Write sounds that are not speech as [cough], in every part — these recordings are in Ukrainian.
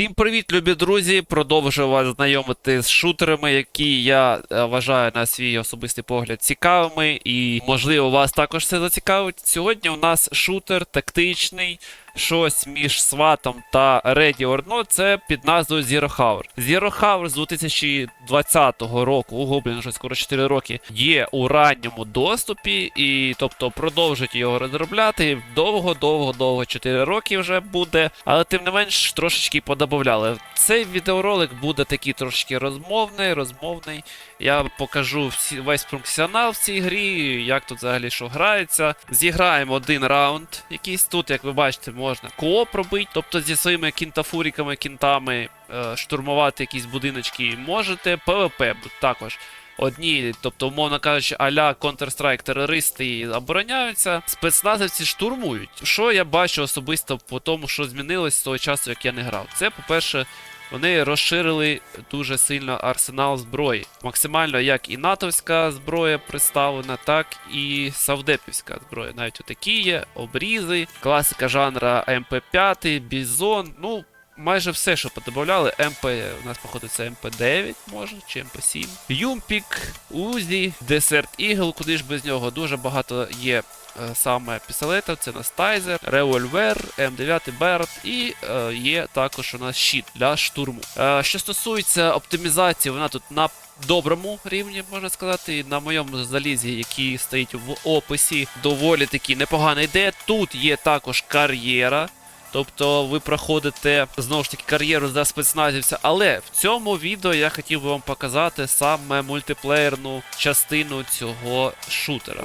Всім привіт, любі друзі! Продовжую вас знайомити з шутерами, які я е, вважаю на свій особистий погляд цікавими, і можливо вас також це зацікавить. Сьогодні у нас шутер тактичний, щось між сватом та Ready or Not, це під назвою Zero Hour. Zero Hour з 2020 року, у Гоблін вже скоро 4 роки, є у ранньому доступі, і тобто продовжують його розробляти. Довго, довго, довго, 4 роки вже буде, але тим не менш трошечки подобавляли. Цей відеоролик буде такий трошки розмовний, розмовний. Я покажу всі, весь функціонал в цій грі, як тут взагалі що грається. Зіграємо один раунд. Якийсь тут, як ви бачите, можна кооп пробить, тобто зі своїми кінтафуріками, кінтами е, штурмувати якісь будиночки можете. ПВП також. Одні, тобто, умовно кажучи, аля Counter-Strike терористи обороняються, спецназовці штурмують. Що я бачу особисто по тому, що змінилось з того часу, як я не грав. Це, по-перше, вони розширили дуже сильно арсенал зброї. Максимально як і натовська зброя представлена, так і савдепівська зброя. Навіть отакі є, обрізи, класика жанра МП5, Бізон. Ну, майже все, що подобавляли. МП у нас, походу, це МП9 може, чи МП7. Юмпік, Узі, Десерт Ігл, куди ж без нього. Дуже багато є е, саме пістолетів, це Настайзер, револьвер, М9 Берт і е, є також у нас щит для штурму. Е, що стосується оптимізації, вона тут на доброму рівні, можна сказати. На моєму залізі, який стоїть в описі, доволі таки непогано йде. Тут є також кар'єра. Тобто ви проходите знову ж таки кар'єру за спецназівця. Але в цьому відео я хотів би вам показати саме мультиплеєрну частину цього шутера.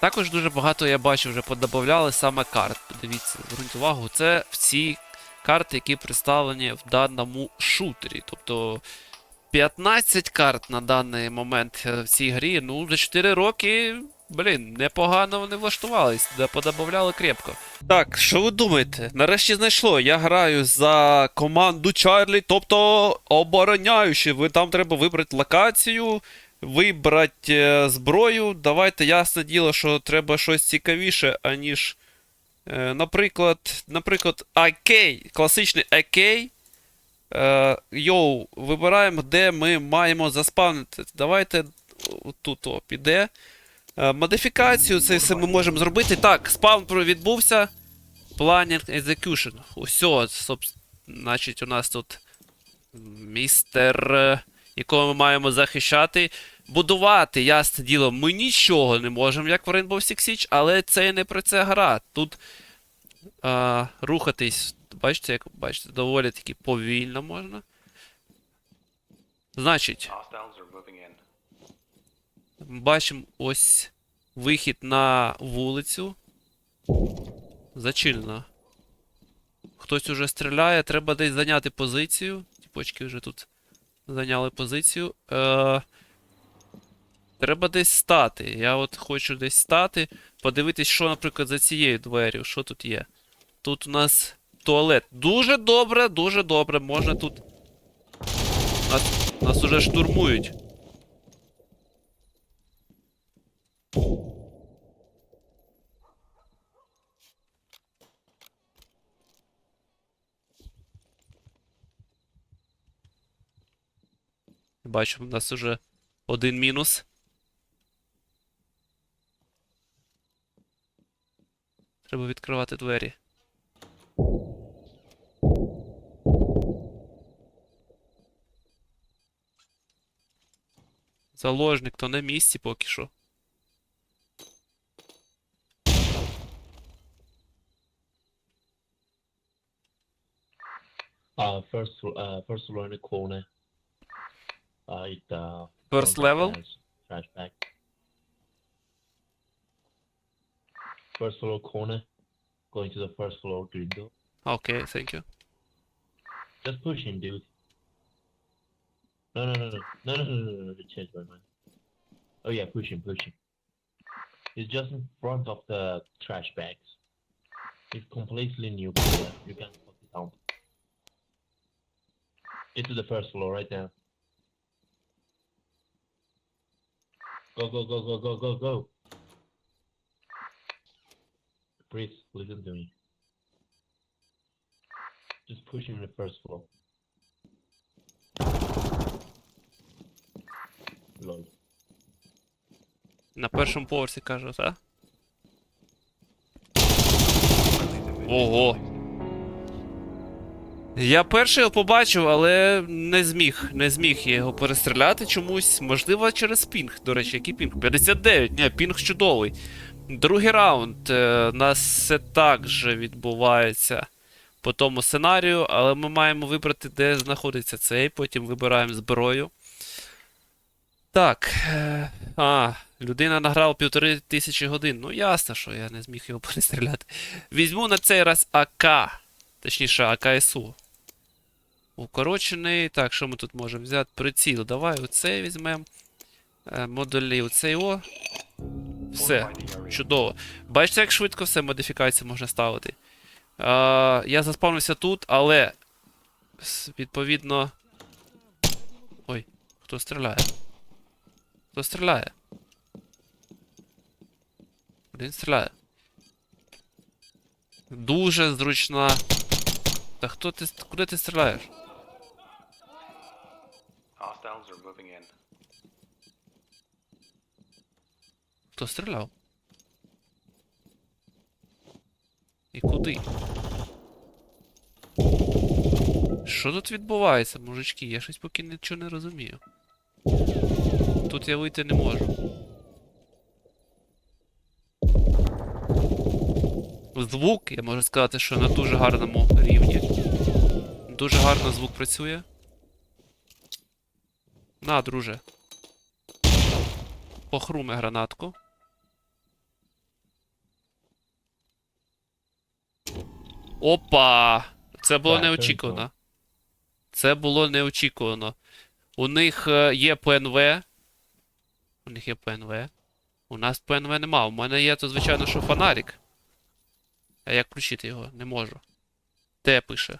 Також дуже багато я бачу вже подобавляли саме карт. Подивіться, зверніть увагу, це всі карти, які представлені в даному шутері. Тобто 15 карт на даний момент е, в цій грі. Ну, за 4 роки, блін, непогано вони влаштувались, де подобавляли крепко. Так, що ви думаєте? Нарешті знайшло. Я граю за команду Чарлі, тобто обороняючи. Ви там треба вибрати локацію, вибрати е, зброю. Давайте ясне діло, що треба щось цікавіше, аніж. Е, наприклад, наприклад, АК, класичний АК. Е, йоу, вибираємо, де ми маємо заспавнити. Давайте тут о, піде. Е, модифікацію це все ми можемо зробити. Так, спавн про- відбувся. Planning Execution. Усьо, значить, у нас тут містер, е, якого ми маємо захищати. Будувати, ясне діло, ми нічого не можемо, як в Rainbow Six Siege, але це не про це гра. Тут а, рухатись, бачите, як бачите, доволі таки повільно можна. Значить, Hostiles are moving in. Бачимо ось вихід на вулицю. Зачинено. Хтось уже стріляє, треба десь зайняти позицію. Тіпочки вже тут зайняли позицію. Е, треба десь стати. Я от хочу десь стати. Подивитись, що, наприклад, за цією дверю. Що тут є? Тут у нас туалет. Дуже добре, дуже добре. Можна тут. Нас, нас уже штурмують. Бачимо, у нас уже один мінус. Треба відкривати двері. Заложник то на місці поки що. Uh, first, uh, first the corner. Uh, it, uh, first level? Trash bag. First floor corner. Going to the first floor green door. Okay, thank you. Just push him, dude. No, no, no, no, no, no, no, no, no, no, change my mind. Oh yeah, push him, push him. He's just in front of the trash bags. It's completely new. You can put it down. Get to the first floor right now. Go, go, go, go, go, go, go. Please, listen to me. Just pushing the first floor. Lol. На першому поверсі каже, так? Ого. Я перший його побачив, але не зміг. Не зміг його перестріляти чомусь. Можливо, через пінг. До речі, який пінг? 59. Ні, пінг чудовий. Другий раунд. Е, У нас все так же відбувається по тому сценарію, але ми маємо вибрати, де знаходиться цей, потім вибираємо зброю. Так. е, А, людина награла півтори тисячі годин. Ну ясно, що я не зміг його [laughs] перестріляти. Візьму на цей раз АК. Точніше, АКСУ. Укорочений. Так, що ми тут можемо взяти? Приціл. Давай оцей візьмемо. Е, Модулі оцей о. Все. Чудово. Бачите, як швидко все модифікації можна ставити. Е, я заспавнився тут, але. Відповідно. Ой, хто стріляє? Хто стріляє? Один стріляє. Дуже зручна. Та хто ти. Куди ти стріляєш? Hostiles are moving in. Хто стріляв? І куди? Що тут відбувається, мужички? Я щось поки нічого не розумію. Тут я вийти не можу. Звук, я можу сказати, що на дуже гарному рівні. Дуже гарно звук працює. На, друже. Похруми гранатку. Опа! Це було неочікувано. Це було неочікувано. У них е, є ПНВ. У них є ПНВ. У нас ПНВ нема. У мене є, то, звичайно, що фонарик. А як включити його? Не можу. Де пише?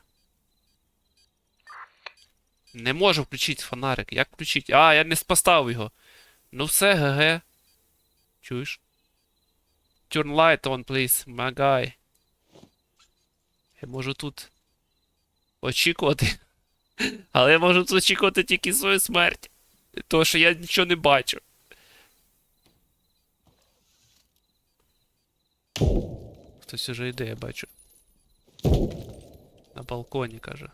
Не можу включити фонарик. Як включити? А, я не поставив його. Ну все, ГГ. Чуєш? Turn light on, please, my guy. Я можу тут очікувати. [laughs] Але я можу тут очікувати тільки свою смерть. Тому що я нічого не бачу. Хтось уже йде, я бачу. На балконі, каже.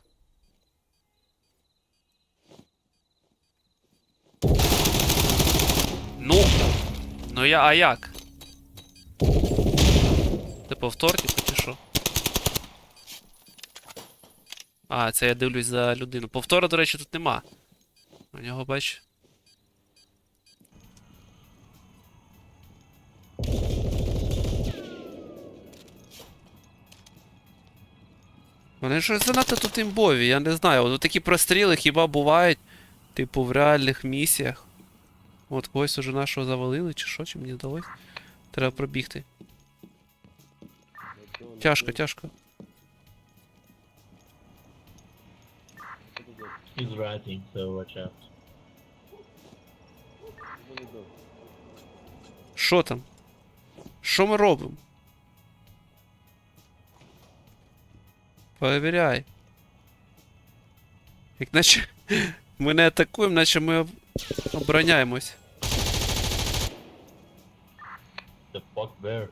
Ну. Ну я, а як? Це повтор, типу, чи що? А, це я дивлюсь за людину. Повтора, до речі, тут нема. У нього, бач. Вони щось занадто тут імбові, я не знаю. От такі простріли хіба бувають, типу, в реальних місіях. От когось уже нашого завалили, чи що, чи мені здалось? Треба пробігти. Тяжко, тяжко. He's writing, so watch out. Що там? Що ми робимо? Перевіряй. Як наче [laughs] ми не атакуємо, наче ми об- обороняємось. The fuck bear.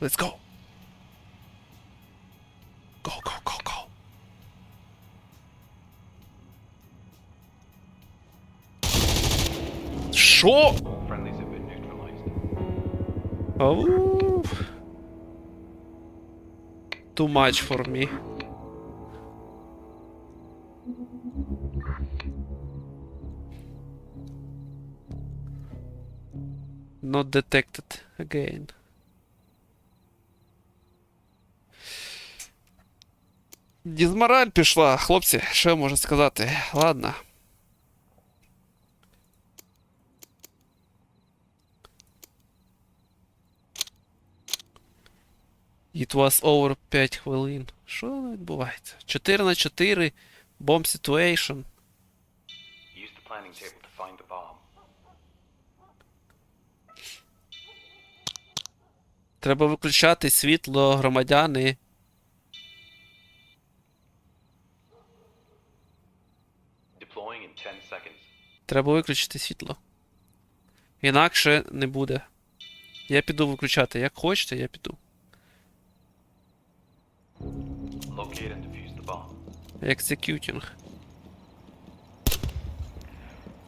Let's go. Go, go, Що? Neutralized. Too much for me. Not detected again. Дізмораль пішла, хлопці, що можу сказати? Ладно. It was over 5 хвилин. Що відбувається? 4 на 4 Бомб situation. Use the planning table to find the bomb. Треба виключати світло громадяни. Deploying in 10 seconds. Треба виключити світло. Інакше не буде. Я піду виключати. Як хочете, я піду. Екзекютінг.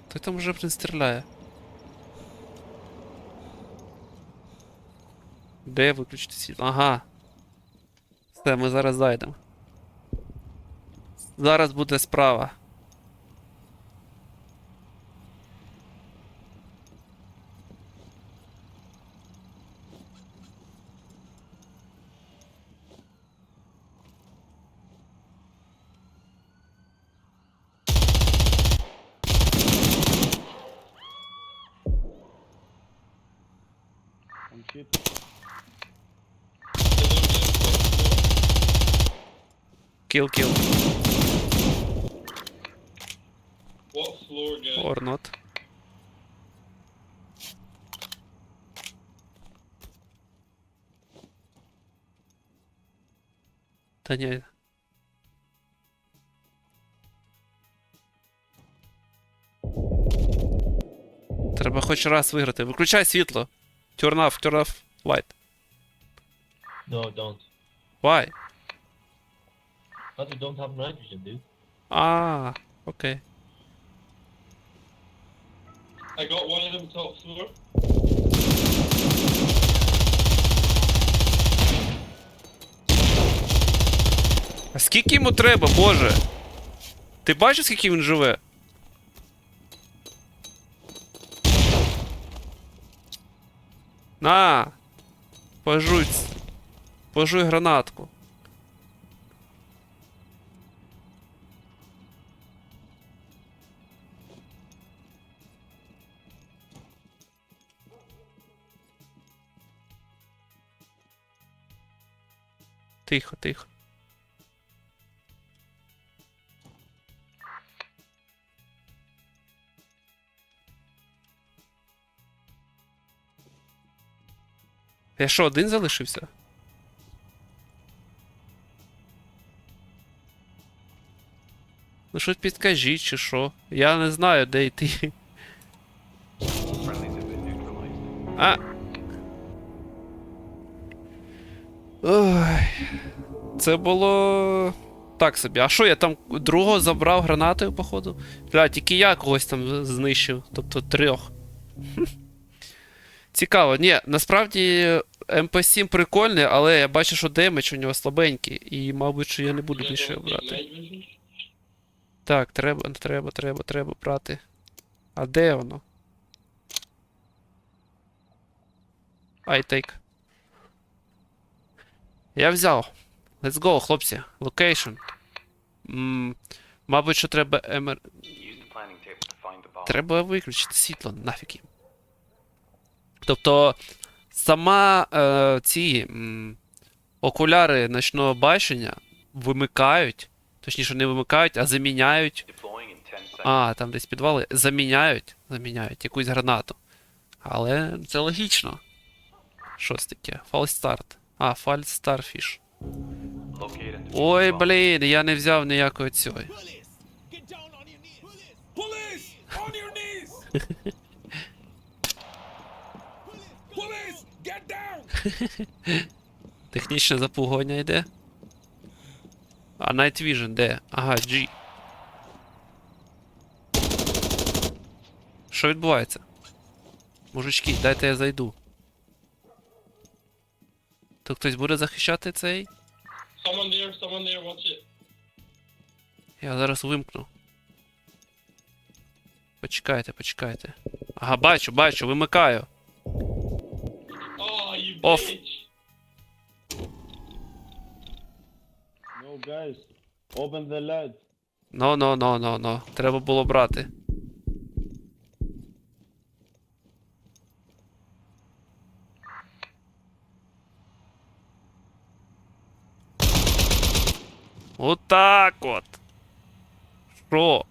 Той там вже блін стріляє. Де виключити світло? Ага. Все, ми зараз зайдемо. Зараз буде справа. Kill, kill. What floor, guys? Or not. Та. Треба хоч раз виграти. Виключай світло. Turn off, turn off light. No, don't. Why? But we don't have nitrogen, dude. А, окей. I got one of them top floor. А скільки йому треба, боже? Ти бачиш, скільки він живе? На! Пожуй. Пожуй гранатку. Тихо, тихо. Я що, один залишився? Ну щось підкажіть, чи що. Я не знаю, де йти. А. Ой. Це було. Так собі. А що я там другого забрав гранатою, походу? Бля, тільки я когось там знищив, тобто трьох. [laughs] Цікаво. Ні, насправді МП7 прикольний, але я бачу, що демедж у нього слабенький. І, мабуть, що я не буду більше брати. Так, треба, треба, треба, треба брати. А де воно? I take. Я взяв. Let's go, хлопці. М, мабуть, що треба bomb. Треба виключити світло, нафіг їм. Тобто, сама е, ці м, окуляри ночного бачення вимикають, точніше, не вимикають, а заміняють. Deploying in 10 seconds. А, там десь підвали. Заміняють. Заміняють якусь гранату. Але це логічно. Щось таке. False start. А, defuse Ой, блін, я не взяв ніякої цього. [laughs] [laughs] Технічне запугування йде. А Night Vision де? Ага, G. Що відбувається? Мужички, дайте я зайду. То хтось буде захищати цей? Someone there, someone there, watch it. Я зараз вимкну. Почекайте, почекайте. Ага, бачу, бачу, вимикаю. Off. No, guys, open the light. Но, но, но, но, но. Треба було брати. Отак от. Що?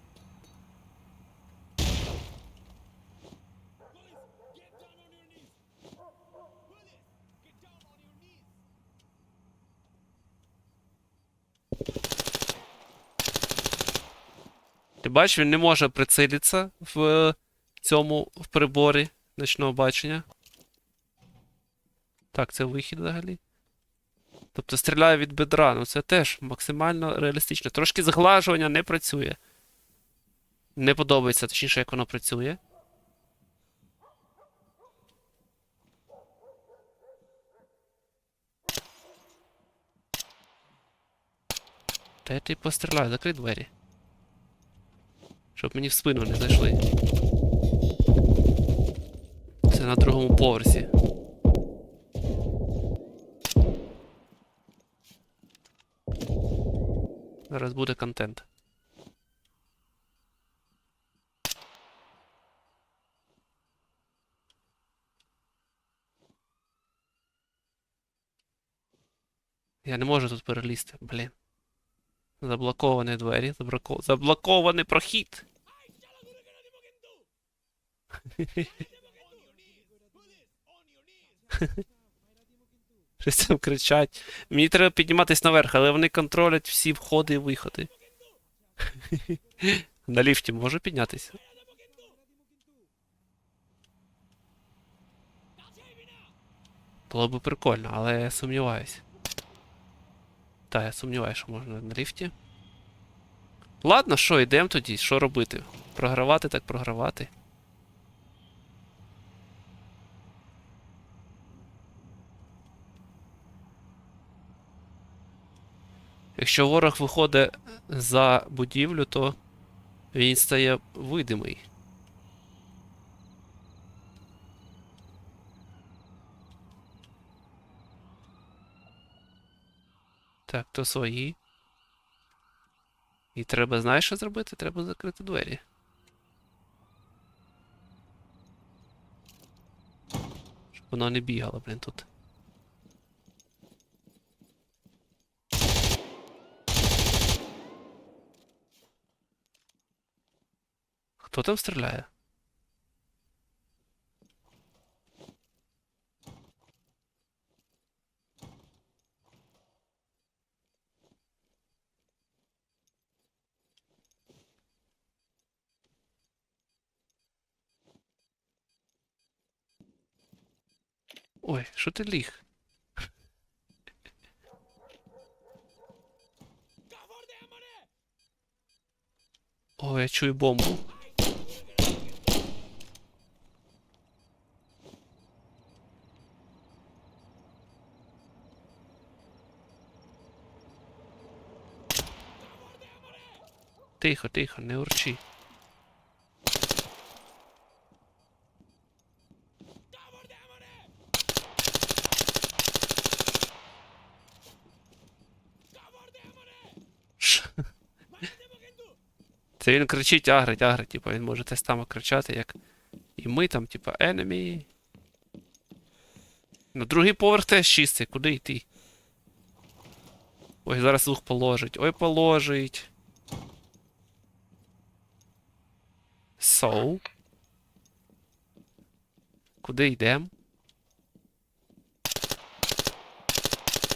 Ти бачиш, він не може прицілитися в цьому в приборі ночного бачення. Так, це вихід взагалі. Тобто стріляє від бедра, ну це теж максимально реалістично. Трошки зглажування не працює. Не подобається, точніше, як воно працює. Та я ти постріляю, закрий двері. Щоб мені в спину не зайшли. Це на другому поверсі. Зараз буде контент. Я не можу тут перелізти, блін. Заблоковані двері, забрако... заблокований прохід. Щось там кричать. Мені треба підніматись наверх, але вони контролять всі входи і виходи. На ліфті можу піднятися? Було би прикольно, але я сумніваюсь. Так, я сумніваюся, що можна на ліфті. Ладно, що, йдемо тоді, що робити? Програвати так програвати. Якщо ворог виходить за будівлю, то він стає видимий. Так, то свої. І треба, знаєш, що зробити? Треба закрити двері. Щоб воно не бігало, блін, тут. Хто там стріляє? Ой, що ти ліг? Ой, я чую бомбу. Тихо, тихо, не урчи. Це він кричить агрить, агрить, типа він може те саме кричати, як і ми там, типа, enemy. Ну, другий поверх теж чистий, куди йти? Ой, зараз звук положить. Ой, положить. So. Куди йдемо?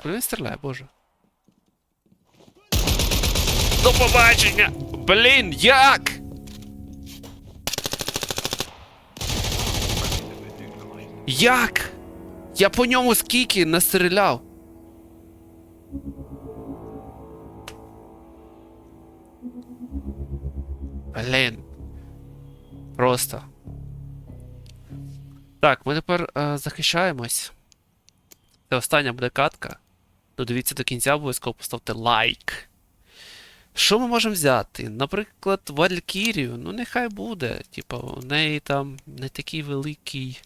Куди він стріляє, боже? До побачення! Блін, як? Як? Я по ньому скільки настріляв? Блін. Просто. Так, ми тепер е, захищаємось. Це остання буде катка. Додивіться до кінця, обов'язково поставте лайк. Що ми можемо взяти? Наприклад, Валькірію, ну нехай буде. Типа, у неї там не такий великий.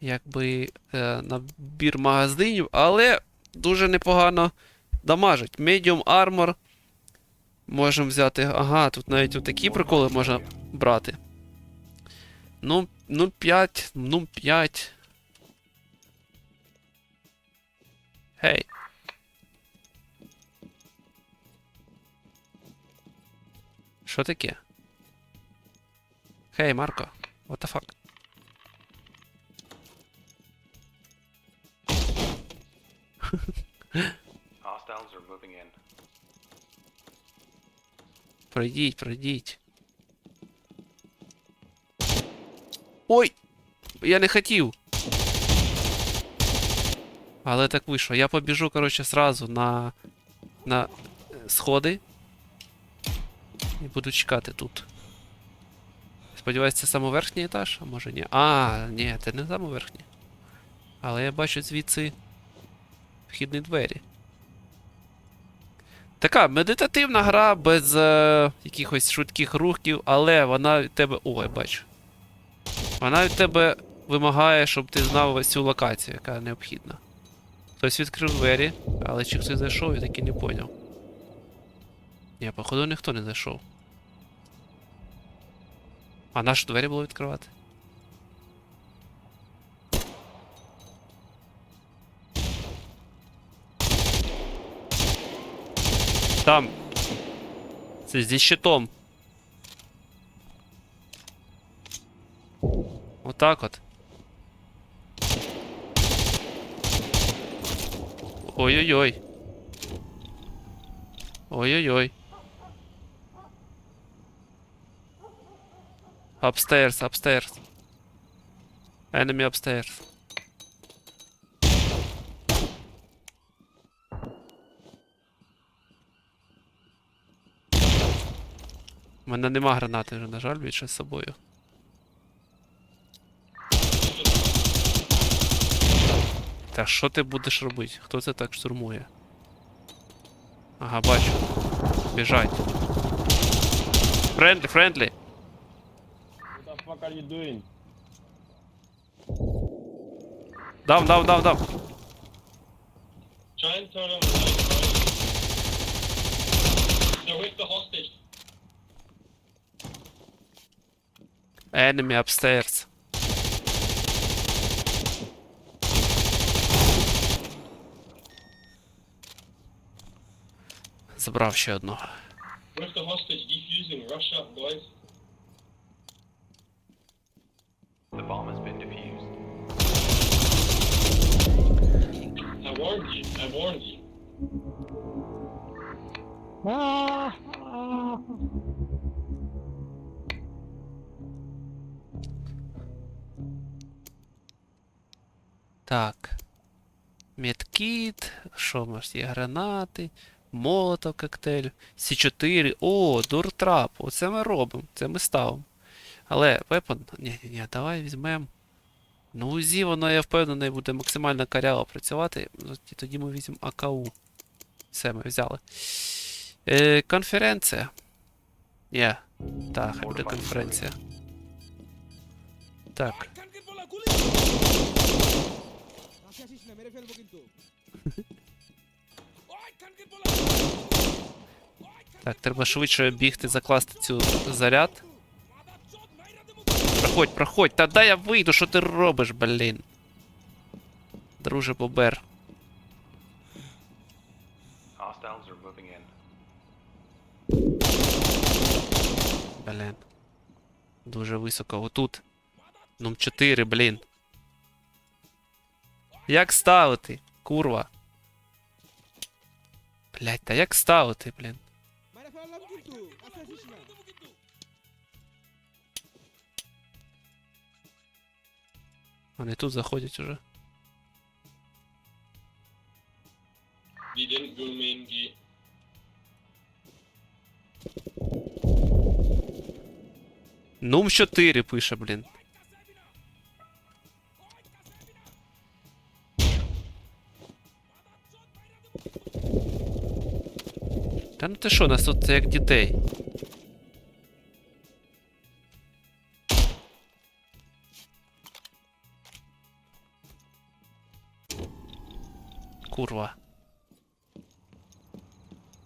Якби е, набір магазинів, але дуже непогано дамажить. Medium Armor. Можемо взяти. Ага, тут навіть такі приколи можна брати. Ну, ну 5, ну 5. Гей. Що таке? Хей, Марко. What the fuck? [laughs] Hostiles are moving in. Пройдіть, пройдіть. Ой! Я не хотів. Але так вийшло. Я побіжу, коротше, сразу на. на е, сходи. І буду чекати тут. Сподіваюсь, це саме верхній етаж, а може ні. А, ні, це не саме верхній. Але я бачу звідси вхідні двері. Така медитативна гра без е, якихось швидких рухів, але вона від тебе. О, я бачу. Вона від тебе вимагає, щоб ти знав всю локацію, яка необхідна. Хтось відкрив двері, але чи хтось зайшов, я таки не поняв. Ні, походу ніхто не зайшов. А наші двері було відкривати? Там. Це зі щитом. Отак от. Ой-ой-ой. Ой-ой-ой. Upstairs, upstairs. Enemy upstairs. У мене нема гранати вже, на жаль, більше з собою. Та що ти будеш робити? Хто це так штурмує? Ага, бачу. Біжать. Френдлі, френдлі. Fuck are you doing? Дав, дав, дав, дав. Try and turn on the light. They're with the hostage. Enemy upstairs. Забрав ще одного. With the hostage defusing. Rush up, boys. The bomb has been defused. I warned you. I warned you. Так. Медкіт, що у нас є гранати, молотов коктейль, С4. О, дуртрап. Оце ми робимо. Це ми ставимо. Але вепон... Ні, ні, ні, давай візьмемо. Ну, УЗІ воно, я впевнений, буде максимально каряво працювати. Ну, тоді ми візьмемо АКУ. Все, ми взяли. Е, Конференція. Ні. Так, хай буде конференція. Так. Так, треба швидше бігти, закласти цю заряд. Проходь, проходь, та дай я вийду, що ти робиш, блін. Друже Бобер. Блін. Дуже високо. Отут. Нум 4, блін. Як ставити? Курва. Блять, та як ставити, блін? Вони тут заходять уже. They didn't go main gate. Нум 4 пише, блін. Та ну ти що, нас тут як дітей. Курва.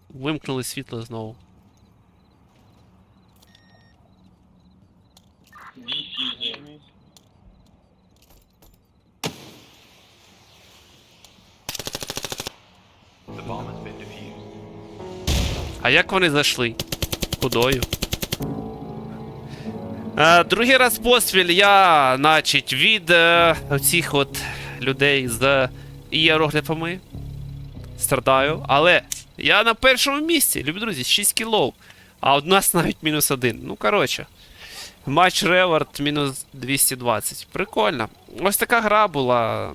Вимкнули світло знову. А як вони зайшли? Кудою? Е, другий раз поспіль я, значить, від е, оцих от людей з ієрогліфами страдаю. Але я на першому місці, любі друзі, 6 кілов. А у нас навіть мінус один. Ну, коротше. Матч Ревард мінус 220. Прикольно. Ось така гра була.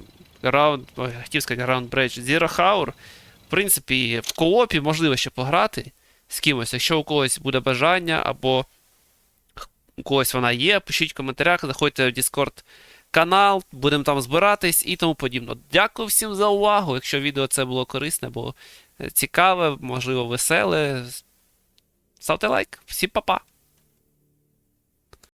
Раунд, хотів сказати Round Bridge Zero Hour. В принципі, в коопі можливо ще пограти з кимось. Якщо у когось буде бажання, або у когось вона є, пишіть в коментарях, заходьте в Discord канал, будемо там збиратись і тому подібне. Дякую всім за увагу. Якщо відео це було корисне, було е, цікаве, можливо, веселе. Ставте лайк. Всім па-па!